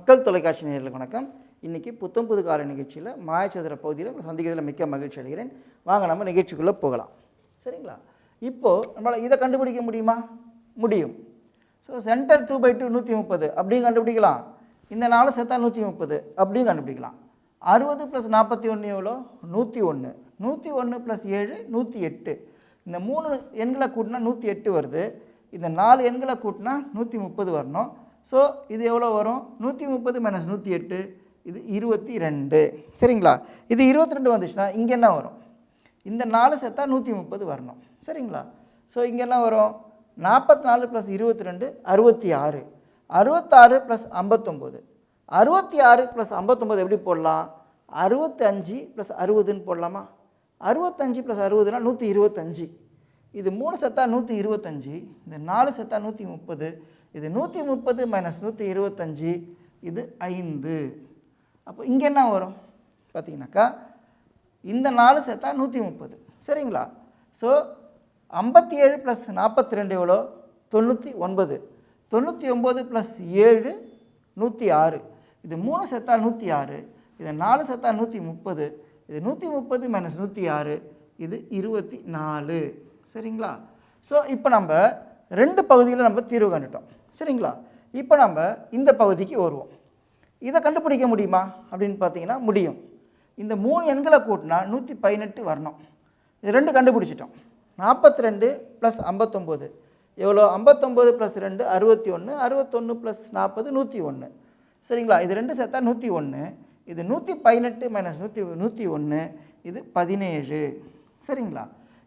மக்கள் தொலைக்காட்சி நேரில் வணக்கம். இன்றைக்கி புத்தம் புது கால நிகழ்ச்சியில் மாயச்சதுர பகுதியில் உங்களை சந்திக்கிறதுல மிக்க மகிழ்ச்சி அடைகிறேன். வாங்க நம்ம நிகழ்ச்சிக்குள்ளே போகலாம். சரிங்களா? இப்போது நம்மளால் இதை கண்டுபிடிக்க முடியுமா? முடியும். So centre two by two நூற்றி முப்பது அப்படியும் கண்டுபிடிக்கலாம். இந்த நாலு சேர்த்தா நூற்றி முப்பது அப்படியும் கண்டுபிடிக்கலாம். அறுபது ப்ளஸ் நாற்பத்தி ஒன்று எவ்வளோ? நூற்றி ஒன்று நூற்றி ஒன்று ப்ளஸ் ஏழு நூற்றி எட்டு. இந்த மூணு எண்களை கூட்டினா நூற்றி எட்டு வருது. இந்த நாலு எண்களை கூட்டினா நூற்றி முப்பது வரணும். ஸோ இது எவ்வளோ வரும்? நூற்றி முப்பது மைனஸ் நூற்றி எட்டு இது இருபத்தி ரெண்டு. சரிங்களா? இது இருபத்தி ரெண்டு வந்துச்சுன்னா இங்கே என்ன வரும்? இந்த நாலு சேர்த்தா நூற்றி முப்பது வரணும். சரிங்களா? ஸோ இங்கே என்ன வரும்? நாற்பத்தி நாலு ப்ளஸ் இருபத்தி ரெண்டு அறுபத்தி ஆறு. அறுபத்தாறு ப்ளஸ் ஐம்பத்தொம்போது. அறுபத்தி ஆறு ப்ளஸ் ஐம்பத்தொம்போது எப்படி போடலாம்? அறுபத்தஞ்சு ப்ளஸ் அறுபதுன்னு போடலாமா? அறுபத்தஞ்சு ப்ளஸ் அறுபதுனா நூற்றி இருபத்தஞ்சி இது மூணு செத்தா நூற்றி இருபத்தஞ்சி இந்த நாலு செத்தா நூற்றி முப்பது இது நூற்றி முப்பது மைனஸ் நூற்றி இருபத்தஞ்சி இது ஐந்து. அப்போ இங்கே என்ன வரும்? பார்த்தீங்கன்னாக்கா இந்த நாலு சேர்த்தா நூற்றி முப்பது. சரிங்களா? ஸோ ஐம்பத்தி ஏழு ப்ளஸ் நாற்பத்தி ரெண்டு எவ்வளோ? தொண்ணூற்றி ஒன்பது. தொண்ணூற்றி ஒம்பது ப்ளஸ் ஏழு நூற்றி ஆறு. இது மூணு சேர்த்தா நூற்றி ஆறு. இது நாலு சேர்த்தா நூற்றி முப்பது. இது நூற்றி முப்பது மைனஸ் நூற்றி ஆறு இது இருபத்தி நாலு. சரிங்களா? ஸோ இப்போ நம்ம ரெண்டு பகுதியில் நம்ம தீர்வு கண்டுட்டோம். சரிங்களா? இப்போ நம்ம இந்த பகுதிக்கு வருவோம். இதை கண்டுபிடிக்க முடியுமா? அப்படின்னு பார்த்தீங்கன்னா முடியும். இந்த மூணு எண்களை கூட்டினா நூற்றி பதினெட்டு வரணும். இது ரெண்டு கண்டுபிடிச்சிட்டோம். நாற்பத்தி ரெண்டு ப்ளஸ் ஐம்பத்தொம்போது. எவ்வளோ? ஐம்பத்தொம்போது ப்ளஸ் ரெண்டு அறுபத்தி ஒன்று அறுபத்தொன்று ப்ளஸ் நாற்பது நூற்றி ஒன்று சரிங்களா? இது ரெண்டு சேர்த்தா நூற்றி ஒன்று இது நூற்றி பதினெட்டு மைனஸ் நூற்றி நூற்றி ஒன்று இது பதினேழு. சரிங்களா?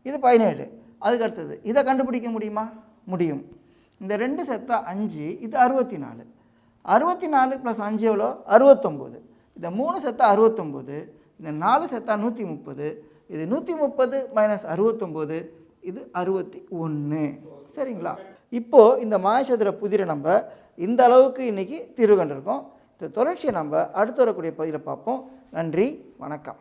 இது பதினேழு. அதுக்கு அடுத்தது இதை கண்டுபிடிக்க முடியுமா? முடியும். இந்த ரெண்டு செத்தா அஞ்சு இது அறுபத்தி நாலு அறுபத்தி நாலு ப்ளஸ் அஞ்சு எவ்வளோ? அறுபத்தொம்போது. இந்த மூணு செத்தா அறுபத்தொம்போது இந்த நாலு செத்தா நூற்றி முப்பது இது நூற்றி முப்பது மைனஸ் அறுபத்தொம்போது இது அறுபத்தி ஒன்று சரிங்களா? இப்போது இந்த மாயசதுர புதிரை நம்ம இந்த அளவுக்கு இன்றைக்கி தீர்வு கண்டிருக்கோம் இந்த தொடர்ச்சியை நம்ம அடுத்து வரக்கூடிய பகுதியில் பார்ப்போம். நன்றி வணக்கம்.